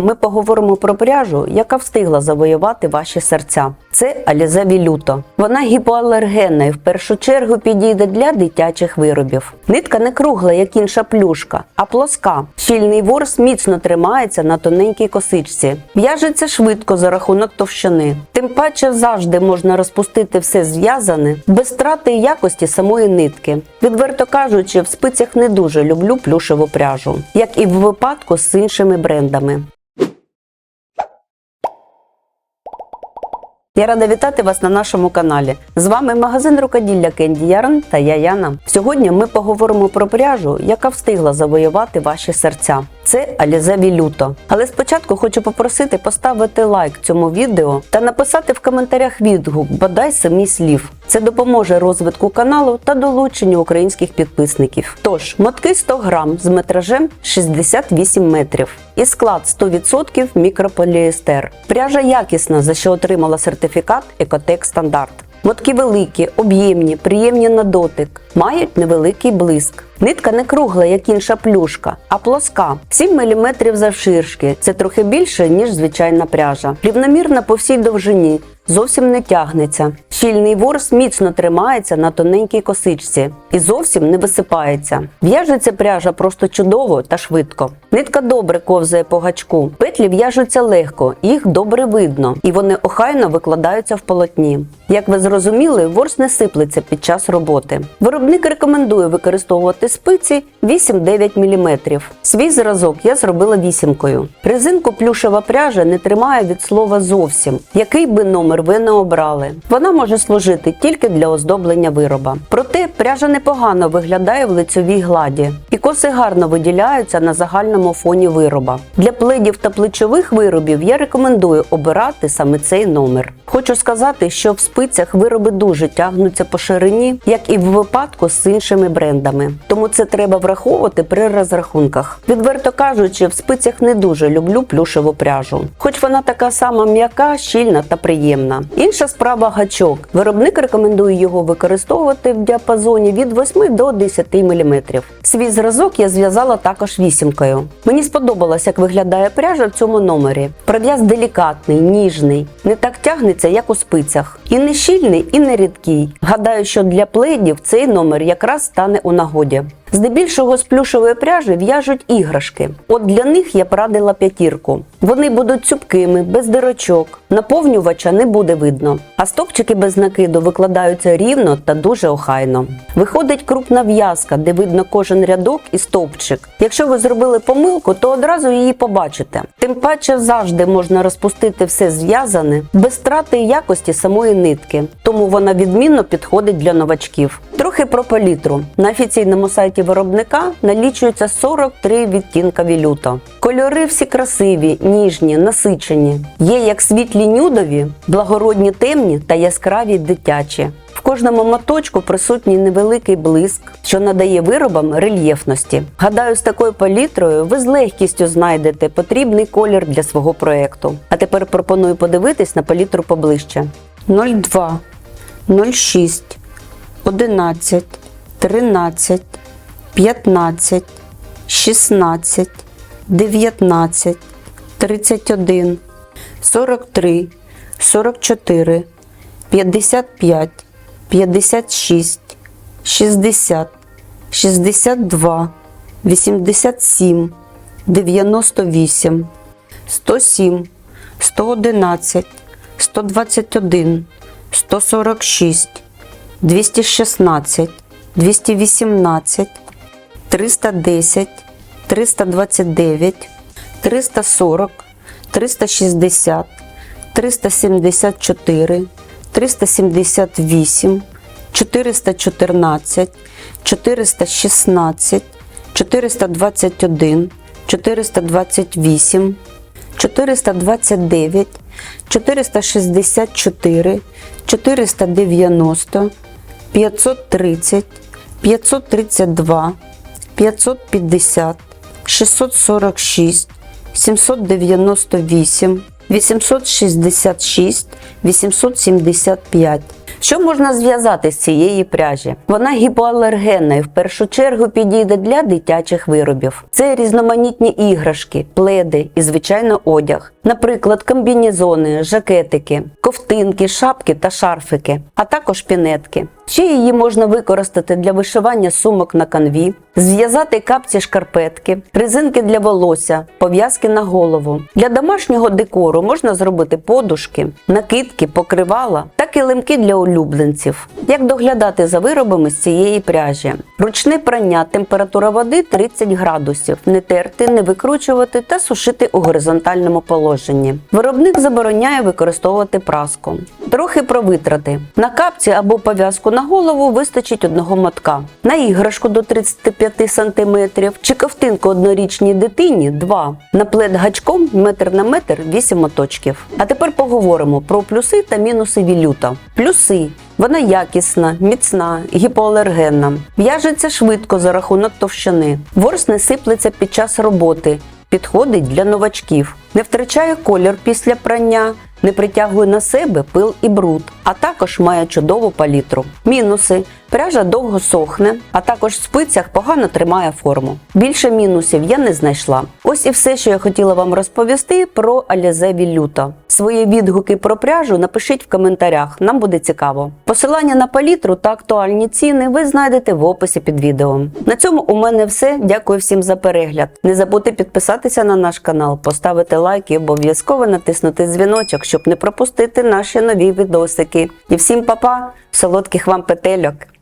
Ми поговоримо про пряжу, яка встигла завоювати ваші серця. Це Алізе Вілюто. Вона гіпоалергенна і в першу чергу підійде для дитячих виробів. Нитка не кругла, як інша плюшка, а плоска. Щільний ворс міцно тримається на тоненькій косичці. В'яжеться швидко за рахунок товщини. Тим паче завжди можна розпустити все зв'язане без страти якості самої нитки. Відверто кажучи, в спицях не дуже люблю плюшеву пряжу, як і в випадку з іншими брендами. Я рада вітати вас на нашому каналі. З вами магазин рукоділля Кенді Ярн та я Яна. Сьогодні ми поговоримо про пряжу, яка встигла завоювати ваші серця. Це Алізе Вілюто. Але спочатку хочу попросити поставити лайк цьому відео та написати в коментарях відгук, бодай самі слів. Це допоможе розвитку каналу та долученню українських підписників. Тож, мотки 100 грам з метражем 68 метрів і склад 100% мікрополіестер. Пряжа якісна, за що отримала сертифікат Екотек Стандарт. Мотки великі, об'ємні, приємні на дотик, мають невеликий блиск. Нитка не кругла, як інша плюшка, а плоска 7 мм завширшки. Це трохи більше, ніж звичайна пряжа. Рівномірна по всій довжині, зовсім не тягнеться. Щільний ворс міцно тримається на тоненькій косичці і зовсім не висипається. В'яжеться пряжа просто чудово та швидко. Нитка добре ковзає по гачку. Петлі в'яжуться легко, їх добре видно, і вони охайно викладаються в полотні. Як ви зрозуміли, ворс не сиплеться під час роботи. Виробник рекомендує використовувати спиці 8-9 мм. Свій зразок я зробила вісімкою. Резинку плюшева пряжа не тримає від слова зовсім, який би номер ви не обрали. Вона може служити тільки для оздоблення вироба. Проте пряжа непогано виглядає в лицьовій гладі, і коси гарно виділяються на загальному фоні вироба. Для пледів та плечових виробів я рекомендую обирати саме цей номер. Хочу сказати, що в спицях вироби дуже тягнуться по ширині, як і в випадку з іншими брендами. Тому це треба враховувати при розрахунках. Відверто кажучи, в спицях не дуже люблю плюшеву пряжу, хоч вона така сама м'яка, щільна та приємна. Інша справа гачок. Виробник рекомендує його використовувати в діапазоні від 8 до 10 мм. Свій зразок я зв'язала також вісімкою. Мені сподобалось, як виглядає пряжа в цьому номері. Пров'яз делікатний, ніжний, не так тягнеться, як у спицях. І не щільний, і не рідкий. Гадаю, що для пледів цей номер якраз стане у нагоді. episode. Здебільшого з плюшової пряжі в'яжуть іграшки. От для них я порадила п'ятірку. Вони будуть цупкими, без дирочок, наповнювача не буде видно. А стопчики без накиду викладаються рівно та дуже охайно. Виходить крупна в'язка, де видно кожен рядок і стовпчик. Якщо ви зробили помилку, то одразу її побачите. Тим паче завжди можна розпустити все зв'язане без страти якості самої нитки, тому вона відмінно підходить для новачків. Трохи про палітру. На офіційному сайті виробника налічується 43 відтінка вілюто. Кольори всі красиві, ніжні, насичені. Є як світлі нюдові, благородні темні та яскраві дитячі. В кожному моточку присутній невеликий блиск, що надає виробам рельєфності. Гадаю, з такою палітрою ви з легкістю знайдете потрібний колір для свого проекту. А тепер пропоную подивитись на палітру поближче. 02, 06, 11, 13, 15, 16, 19, 31, 43, 44, 55, 56, 60, 62, 87, 98, 107, 111, 121, 146, 216, 218, 310, 329, 340, 360, 374, 378, 414, 416, 421, 428, 429, 464, 490, 530, 532, 550, 646, 798, 866, 875, Що можна зв'язати з цієї пряжі? Вона гіпоалергенна і в першу чергу підійде для дитячих виробів. Це різноманітні іграшки, пледи і звичайно одяг, наприклад, комбінезони, жакетики, ковтинки, шапки та шарфики, а також пінетки. Ще її можна використати для вишивання сумок на канві, зв'язати капці шкарпетки, резинки для волосся, пов'язки на голову. Для домашнього декору можна зробити подушки, накидки, покривала та килимки для улюбленців. Як доглядати за виробами з цієї пряжі? Ручне прання, температура води 30 градусів, не терти, не викручувати та сушити у горизонтальному положенні. Виробник забороняє використовувати праску. Трохи про витрати. На капці або пов'язку на голову вистачить одного мотка. На іграшку до 35 см чи ковтинку однорічній дитині 2. На плед гачком метр на метр 8 моточків. А тепер поговоримо про плюси та мінуси вілюта. Плюси. Вона якісна, міцна, гіпоалергенна. В'яжеться швидко за рахунок товщини. Ворс не сиплеться під час роботи. Підходить для новачків. Не втрачає колір після прання, не притягує на себе пил і бруд, а також має чудову палітру. Мінуси. Пряжа довго сохне, а також в спицях погано тримає форму. Більше мінусів я не знайшла. Ось і все, що я хотіла вам розповісти про Alize Вілюта. Свої відгуки про пряжу напишіть в коментарях, нам буде цікаво. Посилання на палітру та актуальні ціни ви знайдете в описі під відео. На цьому у мене все. Дякую всім за перегляд. Не забудьте підписатися на наш канал, поставити лайк і обов'язково натиснути дзвіночок, щоб не пропустити наші нові відосики. І всім па-па, солодких вам петельок!